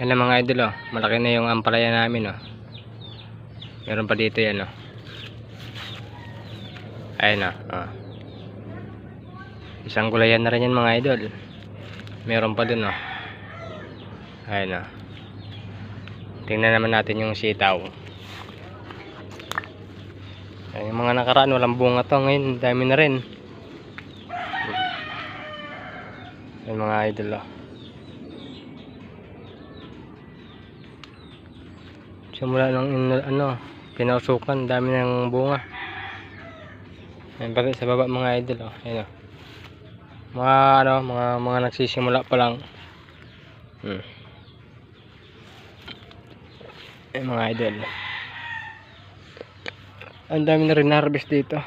Ayan na mga idol oh. Malaki na yung ampalaya namin oh. Meron pa dito yan oh. Ayan oh. oh. Isang gulayan na rin yan mga idol. Meron pa dun oh. Ayan oh. Tingnan naman natin yung sitaw. Ayan, yung mga nakaraan walang bunga to ngayon. Dami na rin. Ayan mga idol oh. Simula ng ano, pinausukan, dami ng bunga. Ayan pati sa baba mga idol, oh. Ayan, oh. Mga ano, mga mga nagsisimula pa lang. Hmm. Ayan mga idol. Ang dami na rin na-harvest dito.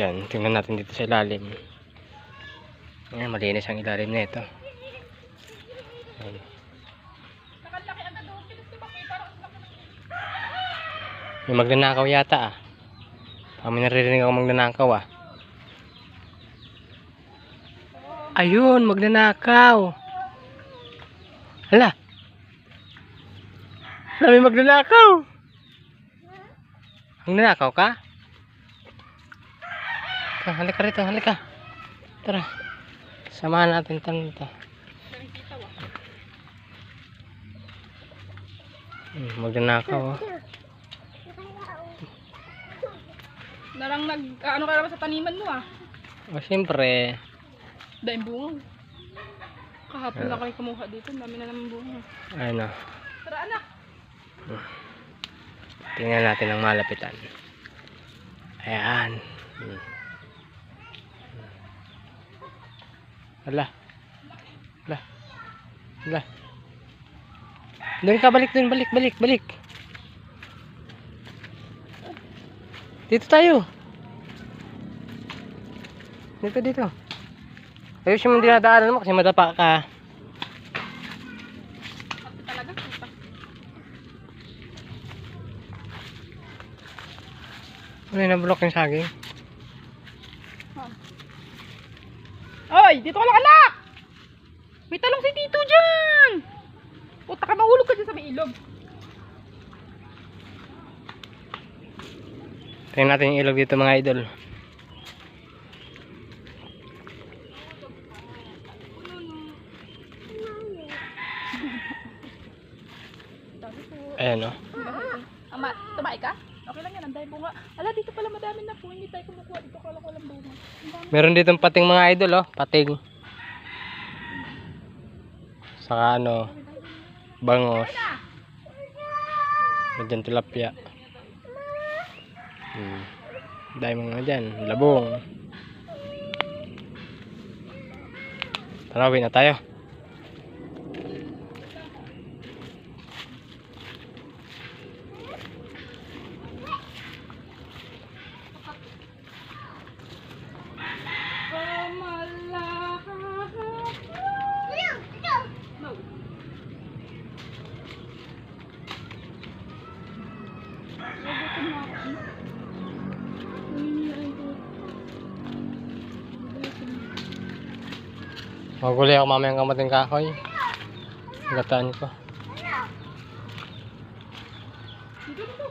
Yan, tingnan natin dito sa ilalim. Ayan, malinis ang ilalim na ito. Ayan. May magnanakaw yata ah. Kami naririnig ako magnanakaw ah. Ayun, magnanakaw. Hala. Hala, may magnanakaw. Magnanakaw ka? Tara, halika rito, halika. Tara. Samahan natin tanto. Hmm, magnanakaw ah. Narang nag, ano ka naman sa taniman mo ah. O, siyempre. Dahil bunga. Kahapon lang kami kumuha dito, dami na naman bunga. Ano. Tara anak! Tingnan natin ang malapitan. Ayan. Hmm. Hala. Hala. Hala. Doon ka, balik doon, balik, balik, balik. Dito tayo. Dito, dito. Ayos yung dinadaanan mo kasi madapa ka. Ano yung nablock yung saging? Oy, dito ka lang anak! May talong si Tito dyan! Puta ka, mahulog ka dyan sa may ilog. Tingnan natin yung ilog dito mga idol. Ayan o. Ama, tumae ka? Okay lang yan, ang dahil bunga. Ala, dito pala madami na po. Hindi tayo kumukuha dito. Kala ko walang bunga. Meron ditong pating mga idol oh, pating. Saka ano, bangos. Medyan tilapia. Hmm. Dahil mga dyan, labong. Tarawin na tayo. No. Nagutom Maguli ako mamayang kamating kahoy. Gataan ko. Dito, dito.